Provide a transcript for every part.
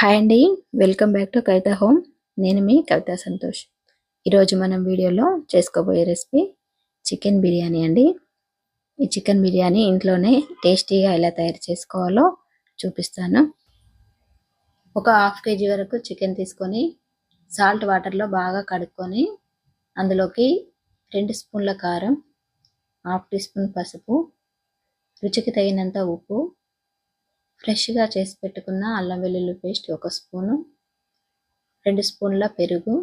Hi అండి welcome back to Kavitha home. నేను మీ కవిత సంతోష్. ఈరోజు మనం వీడియోలో చేసుకోబోయే రెసిపీ చికెన్ బిర్యానీ అండి. ఈ చికెన్ బిర్యానీ ఇంట్లోనే టేస్టీగా ఎలా తయారు చేసుకోవాలో చూపిస్తాను. ఒక హాఫ్ కేజీ వరకు చికెన్ తీసుకొని సాల్ట్ వాటర్లో బాగా కడుక్కొని అందులోకి రెండు స్పూన్ల కారం హాఫ్ టీ స్పూన్ పసుపు రుచికి తగినంత ఉప్పు ఫ్రెష్గా చేసి పెట్టుకున్న అల్లం వెల్లుల్లి పేస్ట్ ఒక స్పూను రెండు స్పూన్ల పెరుగు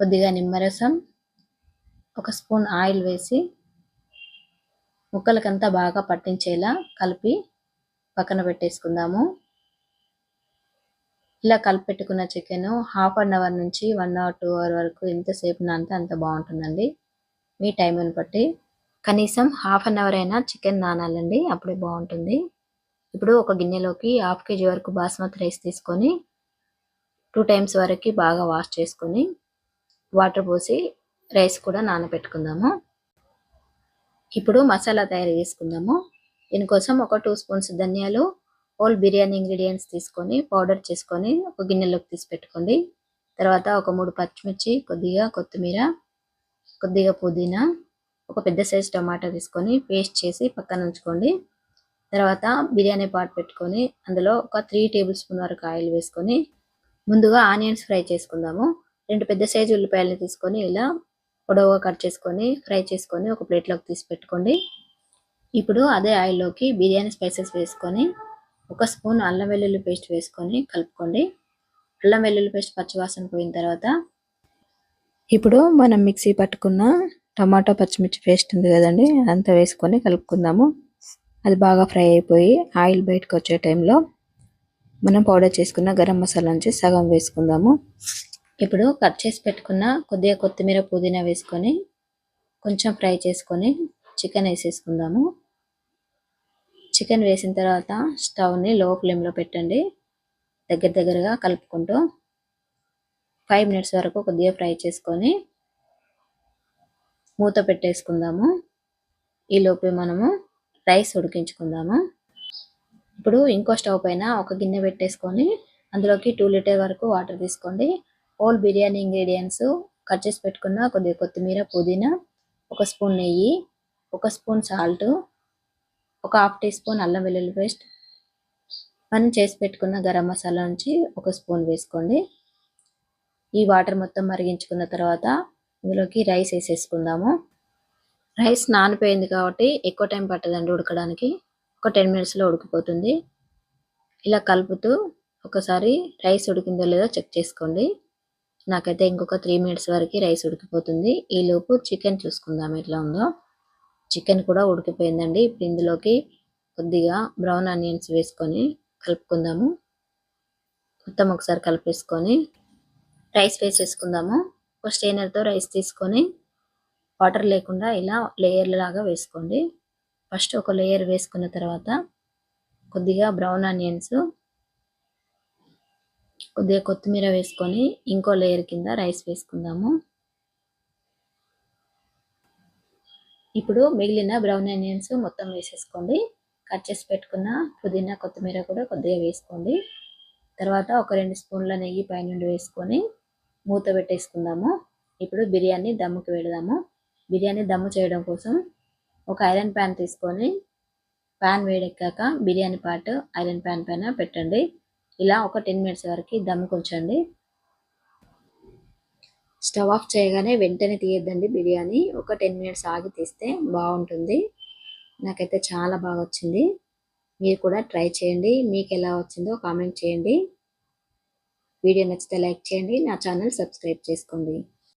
కొద్దిగా నిమ్మరసం ఒక స్పూన్ ఆయిల్ వేసి ముక్కలకంతా బాగా పట్టించేలా కలిపి పక్కన పెట్టేసుకుందాము. ఇలా కలిపెట్టుకున్న చికెన్ హాఫ్ అన్ అవర్ నుంచి వన్ అవర్ టూ అవర్ వరకు ఎంతసేపు నానితే అంత బాగుంటుందండి. మీ టైంని బట్టి కనీసం హాఫ్ అన్ అవర్ అయినా చికెన్ నానాలండి అప్పుడే బాగుంటుంది. ఇప్పుడు ఒక గిన్నెలోకి హాఫ్ కేజీ వరకు బాస్మతి రైస్ తీసుకొని టూ టైమ్స్ వరకు బాగా వాష్ చేసుకొని వాటర్ పోసి రైస్ కూడా నానబెట్టుకుందాము. ఇప్పుడు మసాలా తయారు చేసుకుందాము. దీనికోసం ఒక టూ స్పూన్స్ ధనియాలు హోల్ బిర్యానీ ఇంగ్రీడియంట్స్ తీసుకొని పౌడర్ చేసుకొని ఒక గిన్నెలోకి తీసి పెట్టుకోండి. తర్వాత ఒక మూడు పచ్చిమిర్చి కొద్దిగా కొత్తిమీర కొద్దిగా పుదీనా ఒక పెద్ద సైజ్ టమాటా తీసుకొని పేస్ట్ చేసి పక్కన ఉంచుకోండి. తర్వాత బిర్యానీ పాట్ పెట్టుకొని అందులో ఒక త్రీ టేబుల్ స్పూన్ వరకు ఆయిల్ వేసుకొని ముందుగా ఆనియన్స్ ఫ్రై చేసుకుందాము. రెండు పెద్ద సైజు ఉల్లిపాయలు తీసుకొని ఇలా పొడవుగా కట్ చేసుకొని ఫ్రై చేసుకొని ఒక ప్లేట్లోకి తీసి పెట్టుకోండి. ఇప్పుడు అదే ఆయిల్లోకి బిర్యానీ స్పైసెస్ వేసుకొని ఒక స్పూన్ అల్లం వెల్లుల్లి పేస్ట్ వేసుకొని కలుపుకోండి. అల్లం వెల్లుల్లి పేస్ట్ పచ్చివాసన పోయిన తర్వాత ఇప్పుడు మనం మిక్సీ పట్టుకున్న టమాటా పచ్చిమిర్చి పేస్ట్ ఉంది కదండి అదంతా వేసుకొని కలుపుకుందాము. అది బాగా ఫ్రై అయిపోయి ఆయిల్ బయటకు వచ్చే టైంలో మనం పౌడర్ చేసుకున్న గరం మసాలా నుంచి సగం వేసుకుందాము. ఇప్పుడు కట్ చేసి పెట్టుకున్న కొద్దిగా కొత్తిమీర పుదీనా వేసుకొని కొంచెం ఫ్రై చేసుకొని చికెన్ వేసేసుకుందాము. చికెన్ వేసిన తర్వాత స్టవ్ని లో ఫ్లేమ్లో పెట్టండి. దగ్గర దగ్గరగా కలుపుకుంటూ ఫైవ్ మినిట్స్ వరకు కొద్దిగా ఫ్రై చేసుకొని మూత పెట్టేసుకుందాము. ఈలోపే మనము రైస్ ఉడికించుకుందాము. ఇప్పుడు ఇంకో స్టవ్ పైన ఒక గిన్నె పెట్టేసుకొని అందులోకి టూ లీటర్ వరకు వాటర్ తీసుకోండి. హోల్ బిర్యానీ ఇంగ్రీడియంట్స్ కట్ చేసి పెట్టుకున్న కొద్దిగా కొత్తిమీర పుదీనా ఒక స్పూన్ నెయ్యి ఒక స్పూన్ సాల్ట్ ఒక హాఫ్ టీ స్పూన్ అల్లం వెల్లుల్లి పేస్ట్. మనం చేసి పెట్టుకున్న గరం మసాలా నుంచి ఒక స్పూన్ వేసుకోండి. ఈ వాటర్ మొత్తం మరిగించుకున్న తర్వాత ఇందులోకి రైస్ వేసేసుకుందాము. రైస్ నానిపోయింది కాబట్టి ఎక్కువ టైం పట్టదండి ఉడకడానికి. ఒక టెన్ మినిట్స్లో ఉడికిపోతుంది. ఇలా కలుపుతూ ఒకసారి రైస్ ఉడికిందో లేదో చెక్ చేసుకోండి. నాకైతే ఇంకొక త్రీ మినిట్స్ వరకు రైస్ ఉడికిపోతుంది. ఈలోపు చికెన్ చూసుకుందాం ఎట్లా ఉందో. చికెన్ కూడా ఉడికిపోయిందండి. ఇప్పుడు ఇందులోకి కొద్దిగా బ్రౌన్ ఆనియన్స్ వేసుకొని కలుపుకుందాము. మొత్తం ఒకసారి కలిపేసుకొని రైస్ వేసేసుకుందాము. ఒక స్టెయినర్తో రైస్ తీసుకొని వాటర్ లేకుండా ఇలా లేయర్ లాగా వేసుకోండి. ఫస్ట్ ఒక లేయర్ వేసుకున్న తర్వాత కొద్దిగా బ్రౌన్ ఆనియన్స్ కొద్దిగా కొత్తిమీర వేసుకొని ఇంకో లేయర్ కింద రైస్ వేసుకుందాము. ఇప్పుడు మిగిలిన బ్రౌన్ ఆనియన్స్ మొత్తం వేసేసుకోండి. కట్ చేసి పెట్టుకున్న పుదీనా కొత్తిమీర కూడా కొద్దిగా వేసుకోండి. తర్వాత ఒక రెండు స్పూన్ల నెయ్యి పైనుండి వేసుకొని మూత పెట్టేసుకుందాము. ఇప్పుడు బిర్యానీ దమ్ముకి పెడదాము బిర్యానీ దమ్ము చేయడం కోసం ఒక ఐరన్ ప్యాన్ తీసుకొని ప్యాన్ వేడెక్కాక బిర్యానీ పార్ట్ ఐరన్ ప్యాన్ పైన పెట్టండి. ఇలా ఒక టెన్ మినిట్స్ వరకు దమ్ముకు ఉంచండి. స్టవ్ ఆఫ్ చేయగానే వెంటనే తీయద్దండి బిర్యానీ. ఒక టెన్ మినిట్స్ ఆగి తీస్తే బాగుంటుంది. నాకైతే చాలా బాగా వచ్చింది. మీరు కూడా ట్రై చేయండి. మీకు ఎలా వచ్చిందో కామెంట్ చేయండి. వీడియో నచ్చితే లైక్ చేయండి నా ఛానల్ సబ్స్క్రైబ్ చేసుకోండి.